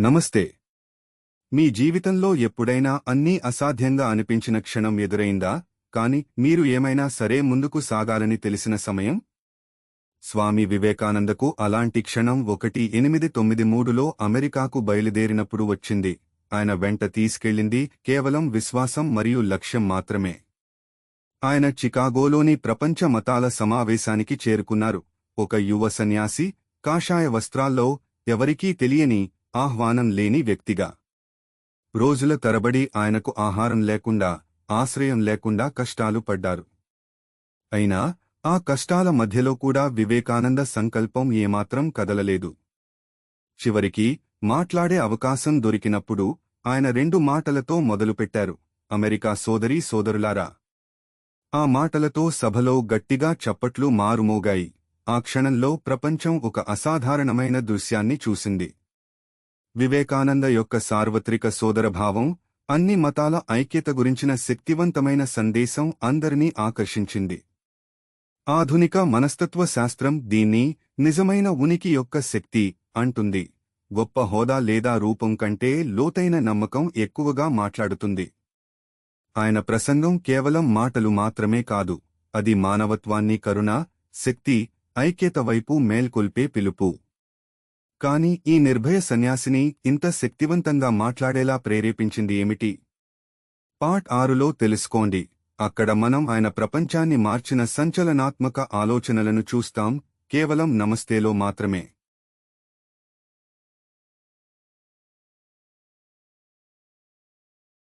నమస్తే. మీ జీవితంలో ఎప్పుడైనా అన్నీ అసాధ్యంగా అనిపించిన క్షణం ఎదురైందా? కాని మీరు ఏమైనా సరే ముందుకు సాగాలని తెలిసిన సమయం? స్వామి వివేకానందకు అలాంటి క్షణం ఒకటి ఎనిమిది తొమ్మిది మూడులో అమెరికాకు బయలుదేరినప్పుడు వచ్చింది. ఆయన వెంట తీసుకెళ్ళింది కేవలం విశ్వాసం మరియు లక్ష్యం మాత్రమే. ఆయన చికాగోలోని ప్రపంచ మతాల సమావేశానికి చేరుకున్నారు. ఒక యువ సన్యాసి కాషాయ వస్త్రాల్లో ఎవరికీ తెలియని ఆహ్వానం లేని వ్యక్తిగా. రోజుల తరబడి ఆయనకు ఆహారం లేకుండా ఆశ్రయం లేకుండా కష్టాలు పడ్డారు. అయినా ఆ కష్టాల మధ్యలో కూడా వివేకానంద సంకల్పం ఏమాత్రం కదలలేదు. చివరికి మాట్లాడే అవకాశం దొరికినప్పుడు ఆయన రెండు మాటలతో మొదలుపెట్టారు. అమెరికా సోదరీ సోదరులారా! ఆ మాటలతో సభలో గట్టిగా చప్పట్లు మారుమోగాయి. ఆ క్షణంలో ప్రపంచం ఒక అసాధారణమైన దృశ్యాన్ని చూసింది. వివేకానంద యొక్క సార్వత్రిక సోదరభావం అన్ని మతాల ఐక్యత గురించిన శక్తివంతమైన సందేశం అందరినీ ఆకర్షించింది. ఆధునిక మనస్తత్వ శాస్త్రం దీన్ని నిజమైన ఉనికి యొక్క శక్తి అంటుంది. గొప్ప హోదా లేదా రూపం కంటే లోతైన నమ్మకం ఎక్కువగా మాట్లాడుతుంది. ఆయన ప్రసంగం కేవలం మాటలు మాత్రమే కాదు అది మానవత్వాన్ని కరుణ శక్తి ఐక్యత వైపు మేల్కొల్పే పిలుపు. కాని ఈ నిర్భయ సన్యాసిని ఇంత శక్తివంతంగా మాట్లాడేలా ప్రేరేపించింది ఏమిటి? పార్ట్ ఆరులో తెలుసుకోండి. అక్కడ మనం ఆయన ప్రపంచాన్ని మార్చిన సంచలనాత్మక ఆలోచనలను చూస్తాం కేవలం నమస్తేలో మాత్రమే.